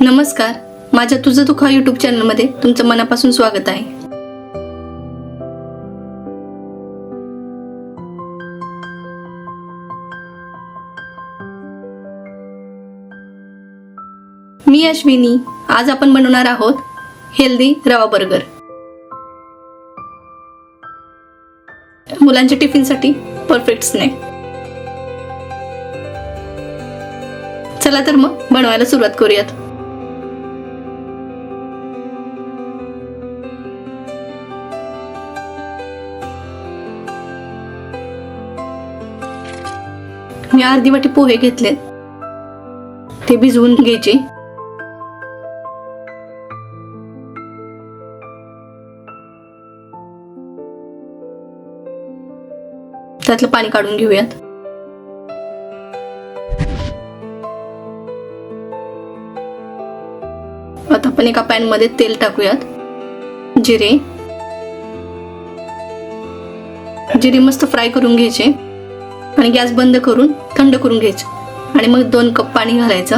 नमस्कार. माझ्या तुझं दुखा युट्यूब चॅनलमध्ये तुमचं मनापासून स्वागत आहे. मी अश्विनी. आज आपण बनवणार आहोत हेल्दी रवा बर्गर. मुलांच्या टिफिनसाठी परफेक्ट स्नॅक चला तर मग बनवायला सुरुवात करूयात. मी अर्धी वाटी पोहे घेतले. ते भिजवून घ्यायचे. त्यातलं पाणी काढून घेऊयात. आता आपण एका पॅनमध्ये तेल टाकूयात. जिरे. जिरे मस्त फ्राय करून घ्यायचे. आणि गॅस बंद करून थंड करून घ्यायचे. आणि मग दोन कप पाणी घालायचं.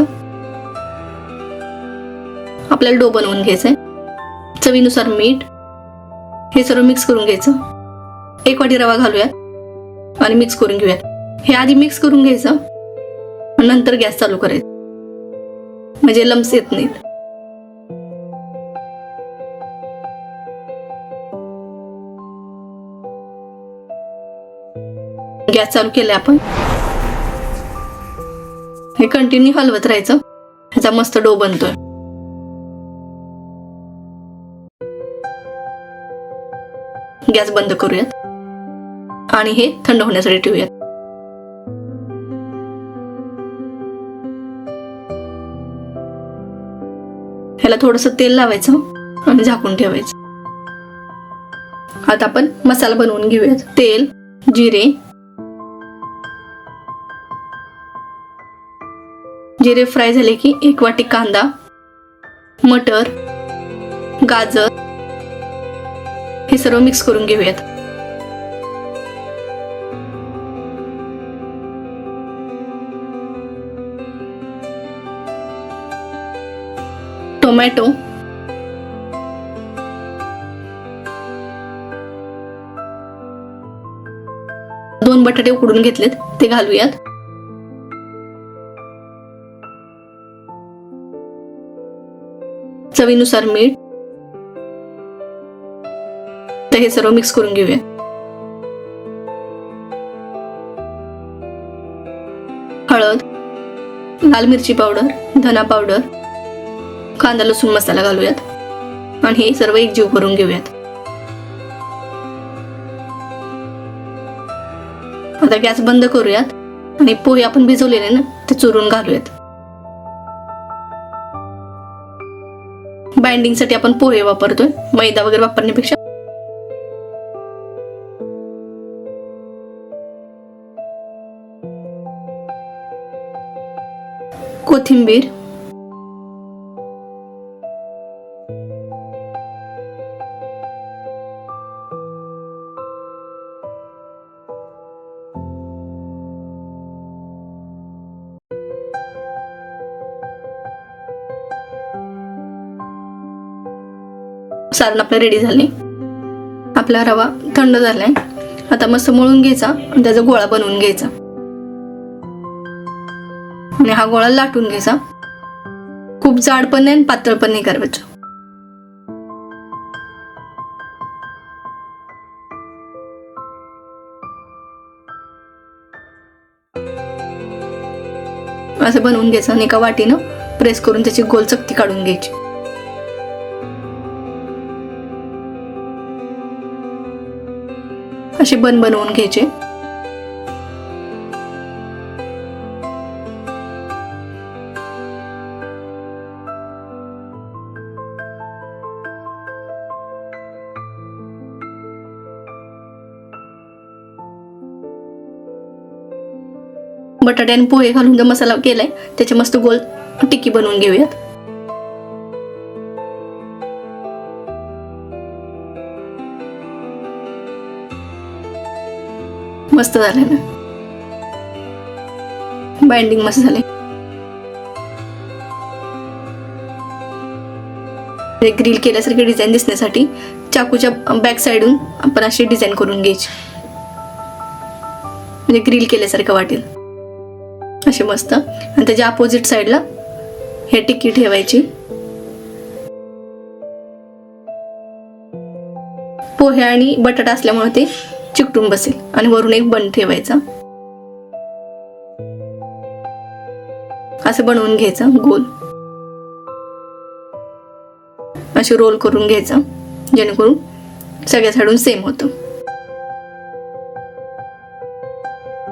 आपल्याला डो बनवून घ्यायचंय. चवीनुसार मीठ. हे सर्व मिक्स करून घ्यायचं. एक वाटी रवा घालूयात. आणि मिक्स करून घेऊयात. हे आधी मिक्स करून घ्यायचं. नंतर गॅस चालू करायचं. म्हणजे लम्स येत नाहीत. गॅस चालू केला आपण. हे कंटिन्यू हलवत राहायचं. ह्याचा मस्त डो बनतोय. गॅस बंद करूयात. आणि हे थंड होण्यासाठी ठेवूयात. ह्याला थोडस तेल लावायचं आणि झाकून ठेवायचं. आता आपण मसाला बनवून घेऊयात. तेल जिरे जिरे फ्राय झाले की एक वाटी कांदा मटर गाजर हे सर्व मिक्स करून घेऊयात. टोमॅटो दोन बटाटे उकडून घेतलेत ते घालूयात. चवीनुसार मीठ. तर हे सर्व मिक्स करून घेऊया. हळद लाल मिरची पावडर धना पावडर कांदा लसूण मसाला घालूयात. आणि हे सर्व एकजीव करून घेऊयात. आता गॅस बंद करूयात. आणि पोहे आपण भिजवलेले ना ते चुरून घालूयात. बाइंडिंगसाठी आपण पोहे वापरतोय. मैदा वगैरे वापरण्यापेक्षा. कोथिंबीर. सारण आपलं रेडी झाले. आपला रवा थंड झालाय. आता मस्त मळून घ्यायचा आणि त्याचा गोळा बनवून घ्यायचा. आणि हा गोळा लाटून घ्यायचा. खूप जाड पण नाही आणि पातळ पण नाही करायचं. असं बनवून घ्यायचं आणि एका वाटीनं प्रेस करून त्याची गोल चकती काढून घ्यायची. असे बन बनवून घ्यायचे. बटाटे आणि पोहे घालून जो मसाला केलाय त्याचे मस्त गोल टिक्की बनवून घेऊयात. मस्त झाले ना. बाइंडिंग मस्त झाले ग्रिल केल्यासारखी डिझाईन दिसण्यासाठी चाकूच्या बॅक साईडून आपण अशी डिझाईन करून घ्यायची. म्हणजे ग्रिल केल्यासारखं वाटेल. असे मस्त. आणि त्याच्या अपोजिट साईडला हे टिक्की ठेवायची. पोहे आणि बटाटा असल्यामुळे ते चिकटून बसेल आणि वरून एक बन ठेवायचा. असं बनवून घ्यायचं गोल. असे रोल करून घ्यायचं जेणेकरून सगळ्या साईडून सेम होतं.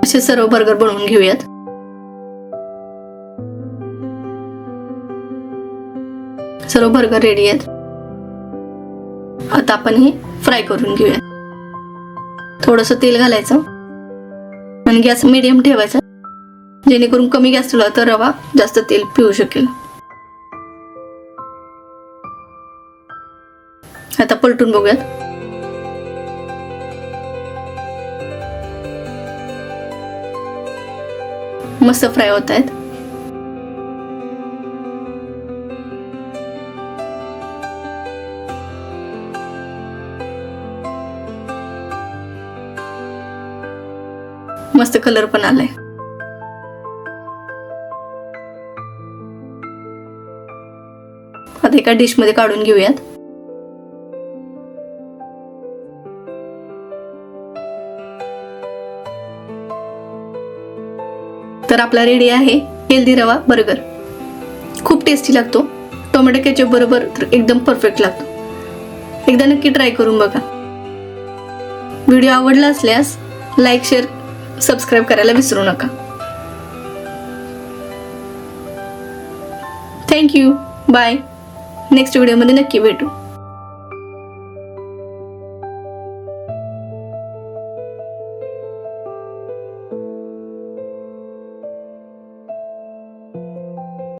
असे सर्व बर्गर बनवून घेऊयात. सर्व बर्गर रेडी आहेत. आता आपण हे फ्राय करून घेऊयात. थोडंसं तेल घालायचं. आणि गॅस मिडियम ठेवायचा. जेणेकरून कमी गॅस ठेवला तर रवा जास्त तेल पिऊ शकेल. आता पलटून बघूयात. मस्त फ्राय होत आहेत. मस्त कलर पण आलाय. आता एका डिशमध्ये काढून घेऊयात. तर आपला रेडी आहे हेल्दी रवा बर्गर खूप टेस्टी लागतो. टोमॅटो केचप बरोबर तर एकदम परफेक्ट लागतो. एकदा नक्की ट्राय करून बघा. व्हिडिओ आवडला असल्यास लाईक शेअर सबस्क्राईब करायला विसरू नका. थँक्यू बाय नेक्स्ट व्हिडिओमध्ये नक्की भेटू.